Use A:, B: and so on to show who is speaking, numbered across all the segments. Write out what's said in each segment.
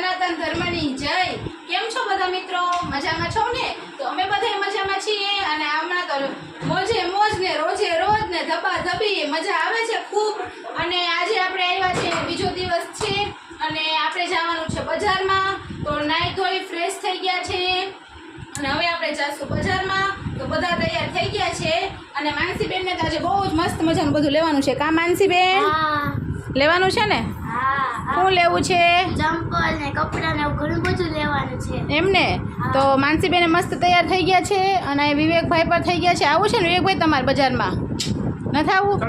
A: સનાતન ધર્મની જય. કેમ છો બધા મિત્રો? મજામાં છો ને? તો અમે બધા મજામાં છીએ અને હમણાં તો મોજે મોજ ને રોજે રોજ ને ધબા ધબી મજા આવે છે ખૂબ. અને આજે આપણે આવ્યા છે બીજો દિવસ છે અને આપણે જવાનું છે બજારમાં. તો નાહી ધોઈ ફ્રેશ થઈ ગયા છે. અને હવે આપણે જઈશું બજારમાં. તો બધા તૈયાર થઈ ગયા છે. અને માનસીબેનને તો આજે બહુ જ મસ્ત મજાનું બધું લેવાનું છે. કા માનસીબેન?
B: હા.
A: લેવાનું છે ને? શું લેવું છે?
B: ચંપલ ને કપડાં ને ઘણું બધું લેવાનું છે.
A: એમને? તો માનસીબેન મસ્ત તૈયાર થઈ ગયા છે અને વિવેકભાઈ પણ થઈ ગયા છે. આવું છે ને વિવેકભાઈ તમારે બજારમાં? નથી આવું?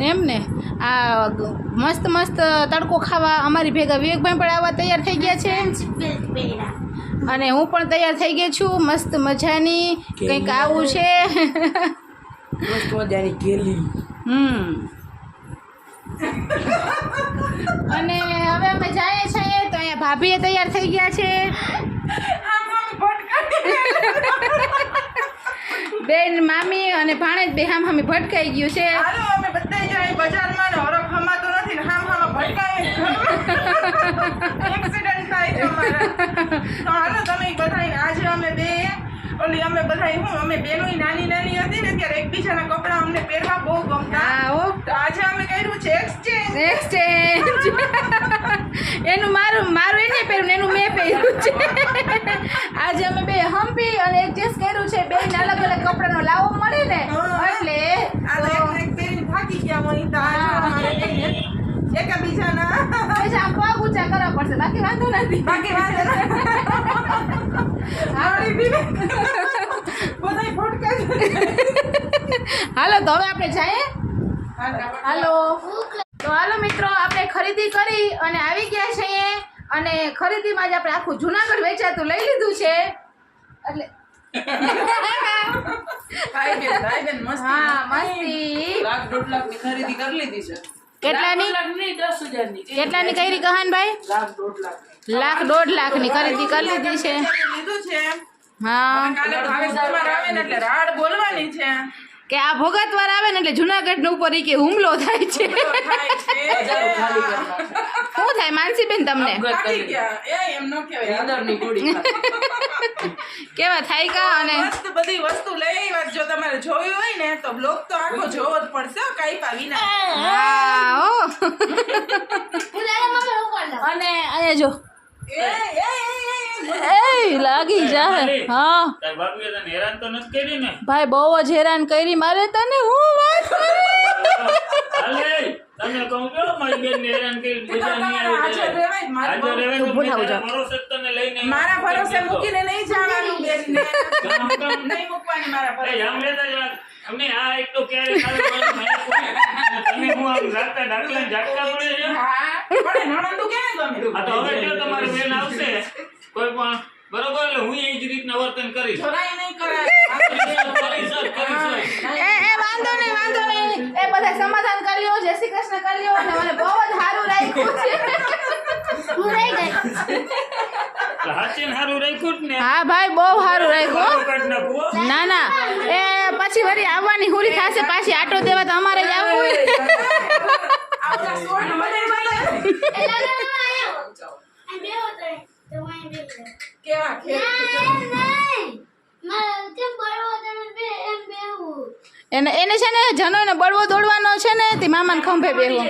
A: એમ ને આ મસ્ત મસ્ત તડકો ખાવા અમારી ભેગા વિવેકભાઈ પણ આવવા તૈયાર થઈ ગયા છે. અને હું પણ તૈયાર થઈ ગઈ છું. મસ્ત મજાની કંઈક આવું છે.
C: મસ્ત મજાની કેલી
A: હમ. અને હવે અમે જઈએ છીએ તો અહીંયા ભાભીએ તૈયાર થઈ ગયા છે. બેન મામી અને ભાણેજ બે હામ હામી ભટકાઈ ગયું છે.
C: હાલો અમે બધા જાય બજારમાં ને હરખ હમાતો નથી ને હામ હામાં ભટકાય એક્સિડન્ટ થાય છે અમારે. તો હાલો તમે બધા આજે અમે બે ઓલી અમે બધાય હું અમે બેનો નાની નાની હતી ને ત્યારે એકબીજાના કપડાં અમને પહેરવા બહુ ગમતા.
A: હા.
C: તો આજે અમે એક્સચેન્જ
A: એનું મારું મારું એને પહેર્યું એનું મેં પહેર્યું છે. આજે અમે બે હમ્પી અને એડજસ્ટ કર્યું છે. બે અલગ અલગ કપડાનો લાવો મળે ને? એટલે
C: થાકી ગયા
A: આમ પગ ઊંચા કરવા પડશે. બાકી વાંધો નથી.
C: બાકી વાંધો.
A: હાલો તો હવે આપણે જઈએ.
C: હાલો.
A: હાલો તો હાલો મિત્રો આપણે ખરીદી કરી અને આવી ગયા છીએ અને ખરીદીમાં જ આપણે આખું જુનાગઢ વેચાતું લઈ લીધું છે. એટલે
C: ભાઈ બેન, ભાઈ
A: હા મસ્તી.
D: લાખ દોઢ લાખની ખરીદી કરી લીધી છે.
A: કેટલાની? કેટલાની કરી કહાનભાઈ
D: લાખ દોઢ લાખ
A: ખરીદી કરી લીધી છે. હા.
C: રાડ બોલવાની છે.
A: કે આ ભોગતવાર આવે ને એટલે જુનાગઢ ઉપર કે હુમલો થાય છે. શું થાય માનસીબેન તમને. કેવા થાય કા અને?
C: બધી વસ્તુ લઈ આવ્યા. જો તમારે જોયું હોય ને તો બ્લોગ તો આખો જોવો જ પડશે કઈ
B: લાવ
A: અને અહીંયા જો.
C: એ એ
A: લાગી જાય હા
E: તારી બાપુએ તને હેરાન તો નથી કરી ને
A: ભાઈ બહુ જ હેરાન કરી મારે તને હું વાત કરી
E: તમે કહું છો મારી બેન ને હેરાન કરી બીજા નહીં આવી
C: હાજર
E: જાય.
C: રહેવાય. મારે
E: હાજર રહેવાય તો
A: ઊભું
E: મેં
A: થાવું
E: તારા ભરોસે તને લઈને
C: મારા ભરોસે મૂકીને નહીં જવાનું બેનને.
E: કામ કામ.
C: નહીં મૂકવાની મારા ભરોસે.
E: આમ લેતા જા. અમને આ એક તો ક્યારે તારે મને માયા પૂરી. તમે હું આમ જાગતા ડાકલા ને પડે છે
C: હા, પણ નણંદુ ક્યાં ગમે?
E: આ તો હવે જો તમારી બેન આવશે કોઈ પણ બરોબર એટલે હું એ જ રીતના વર્તન કરીશ
C: જરાય નહીં કરાય.
E: કરીશ જ, કરીશ જ, કરીશ જ.
A: એ એ વાંધો નહીં વાંધો નહીં એ બધા સમાધાન કરી લ્યો જય શ્રી કૃષ્ણ કરી લ્યો અને મને બહુ જ સારું રાખ્યું છે
B: હું રહી ગઈ
E: તો હાચીને રાખ્યું ને
A: હા ભાઈ બહુ સારું રાખ્યું. ના ના એ પછી વળી આવવાની હુરી થશે પાછી આટો દેવા તો અમારે જ આવવું હોય.
C: આ બધા શોર્ટ બનાવી બનાવી.
B: એ લાગે મમ્મી આયો આ બે હોતો તો હું અહીં બેસી જાઉં.
C: કેવા
A: એને એને છે. ને જનો ને બળવો દોડવાનો છે ને તે મામાને ખંભે
C: બેહો.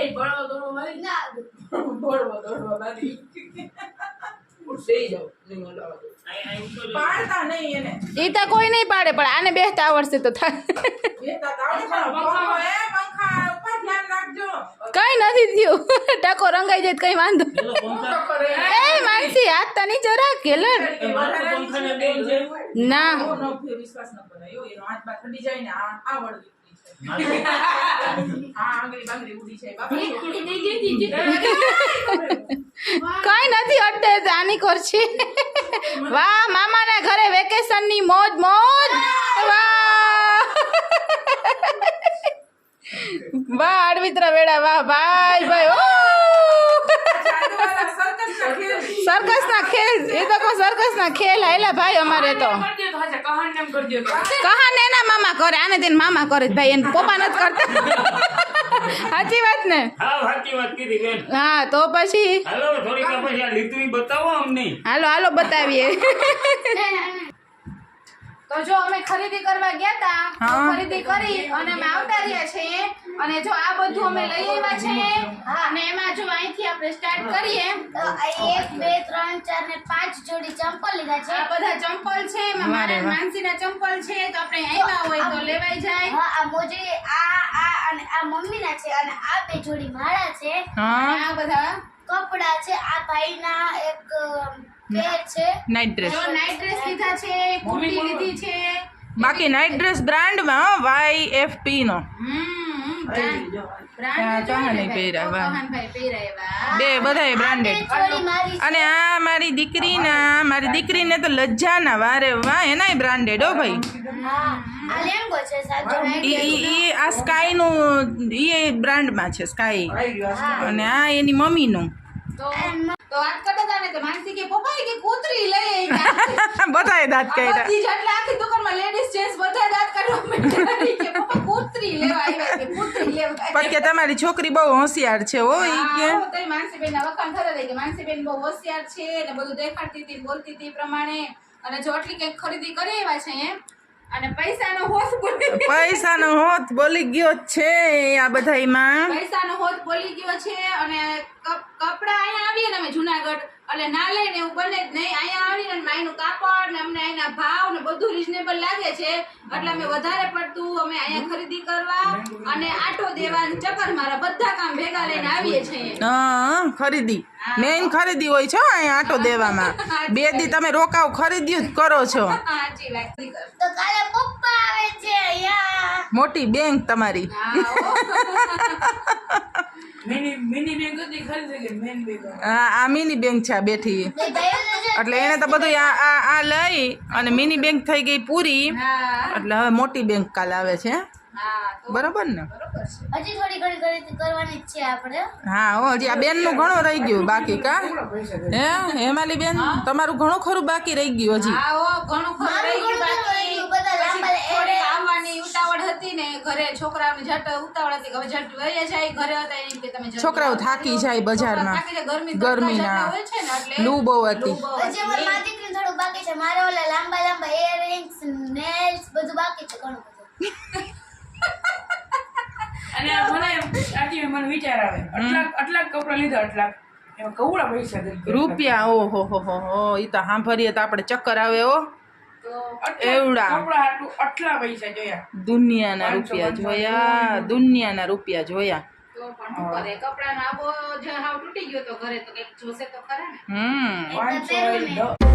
A: એ તો કોઈ નહીં પાડે પણ આને બેસતા આવડશે તો થાય. કઈ નથી થયું. ટકો રંગાઈ જાય કઈ વાંધો એ માનસી હાથ તો કેલર ના. કઈ નથી અડે તો આની કોર. છે. વાહ મામાના ઘરે વેકેશનની મોજ મોજ. વાહ. વાહ અડવિત્ર વેડા. વાહ ભાઈ ભાઈ ઓ
C: જાદુવાળા circus ના ખેલ.
A: સર્કસ ના ખેલ. એ તો કોઈ સરકસ ના ખેલ. હાયલા ભાઈ અમારે તો.
D: કહાન તો હાચા, કહાની એમ કરજો તો.
A: કહાને એના મામા કરે. આને તેને મામા કરે જ ભાઈ. એને પપ્પા નથી કરતા. સાચી વાત ને?
E: હા સાચી વાત કીધી બેન.
A: હા તો પછી?
E: હાલો થોડીક વાર પછી આ લીધું બતાવો અમને.
A: હાલો હાલો બતાવીએ. તો જો અમે ખરીદી કરવા ગયા તા ખરીદી કરી અને અમે આવતા રહ્યા છીએ. અને જો આ બધું અમે લઈ આવ્યા છે અને એમાં જો અહીંથી આપણે સ્ટાર્ટ કરીએ
B: તો આ એક બે ત્રણ ચાર ને પાંચ જોડી ચંપલ લીધા છે.
A: આ બધા ચંપલ છે એમાં મારા. માનસીના ચંપલ છે તો આપણે આવ્યા હોય તો લેવાઈ જાય.
B: હા આ મોજે આ આ અને આ મમ્મીના છે અને આ બે જોડી મારા છે.
A: આ બધા?
B: કપડા છે આ ભાઈના એક પેર છે.
C: નાઇટ ડ્રેસ
A: જો નાઇટ ડ્રેસ લીધા છે કુર્તી લીધી છે.
C: બાકી નાઇટ ડ્રેસ બ્રાન્ડમાં વાય એફ પી નો.
A: હમ.
C: બે બધાય બ્રાન્ડેડ. અને આ મારી દીકરીના મારી દીકરીને તો લજ્જાના વારે વાહ એનાય બ્રાન્ડેડ હો ભાઈ.
B: આ
C: સ્કાયનું એ બ્રાન્ડમાં છે સ્કાય. અને આ એની મમ્મીનું.
A: તો વાત કરતા હતા ને તો માનસી કે પપ્પા કે કૂતરી લઈ આવ્યા
C: દાંત કાઢ્યા.
A: બધી આખી દુકાનમાં લેડીઝ જેન્ટ્સ બધા દાંત કાઢવા માંડ્યા કે પપ્પા કૂતરી લેવા આવ્યા કે કૂતરી લેવા
C: પણ કે તમારી છોકરી બહુ હોશિયાર છે હો ઈ કે.
A: તારી તો એ માનસીબેનના વખાણ થતા હતા કે માનસીબેન બહુ હોશિયાર છે ને બધું દેખાડતી હતી બોલતી હતી પ્રમાણે. અને જો આટલી કંઈક ખરીદી કરી આવ્યા છે એમ અને પૈસાનો બોલી
C: પૈસાનો હોત બોલી ગયો છે આ બધાયમાં.
A: પૈસાનો હોત બોલી ગયો છે અને કપ- કપડાં અહીંયા આવીએ ને અમે જુનાગઢ એટલે ના લઈને એવું બને જ નહીં. અહીંયા આવીને અહીંનું કાપડ ને અમને અહીંના ભાવ ને બધું રિઝનેબલ લાગે છે. એટલે અમે વધારે પડતું અમે અહીંયા ખરીદી કરવા અને આટો દેવા ચક્કર મારા બધા કામ ભેગા લઈને આવીએ છીએ.
C: હા ખરીદી. મેઇન ખરીદી હોય છે અહીંયા આટો દેવામાં. બે દી તમે રોકાવ ખરીદ્યું જ કરો છો.
A: સાચી વાત કર.
B: તો કાલે પપ્પા આવે છે
C: મોટી બેંક તમારી. આ આ મિની બેંક છે આ બેઠી. એટલે એને તો બધું આ આ આ લઈ અને મિની બેંક થઈ ગઈ પૂરી. એટલે હવે મોટી બેંક કાલ આવે છે બરાબર
A: બરોબર ને
B: હજી થોડી ઘણી કરવાની છે આપણે.
C: હા હો હજી આ બેનનું ઘણું રહી ગયું બાકી કા? હે હેમાલી બેન તમારું ઘણું ખરું બાકી રહી ગયું હજી.
A: ઘણું ખરું રહી ગયું બાકી. ઘરે છોકરાઓને જટ ઉતાવળ હતી હવે જટ વહી જાય ઘરે હતા એમ કે તમે
C: છોકરાઓ થાકી જાય બજારમાં.
A: ગરમી ગરમી ના.
C: લૂ બહુ હતી.
B: હજી અમારી
A: હતી.
B: થોડું બાકી છે. મારે ઓલા લાંબા લાંબા ઇયરિંગ્સ નેલ્સ બધું બાકી છે ઘણું બધું.
D: અને મને આજે મને વિચાર આવે. આટલા આટલા કપડા લીધા આટલા કવડા પૈસા
C: રૂપિયા ઓહો હો હો હો ઈ તો સાંભળીએ તો આપણે ચક્કર આવે
A: તો
C: એવડા.
D: આટલા પૈસા જોયા.
C: દુનિયાના રૂપિયા જોયા દુનિયાના રૂપિયા જોયા.
A: તો પણ શું કરે કપડાનો આબો જો હાવ તૂટી ગયો તો ઘરે તો કંઈક જોશે તો ખરા ને.
C: હમ.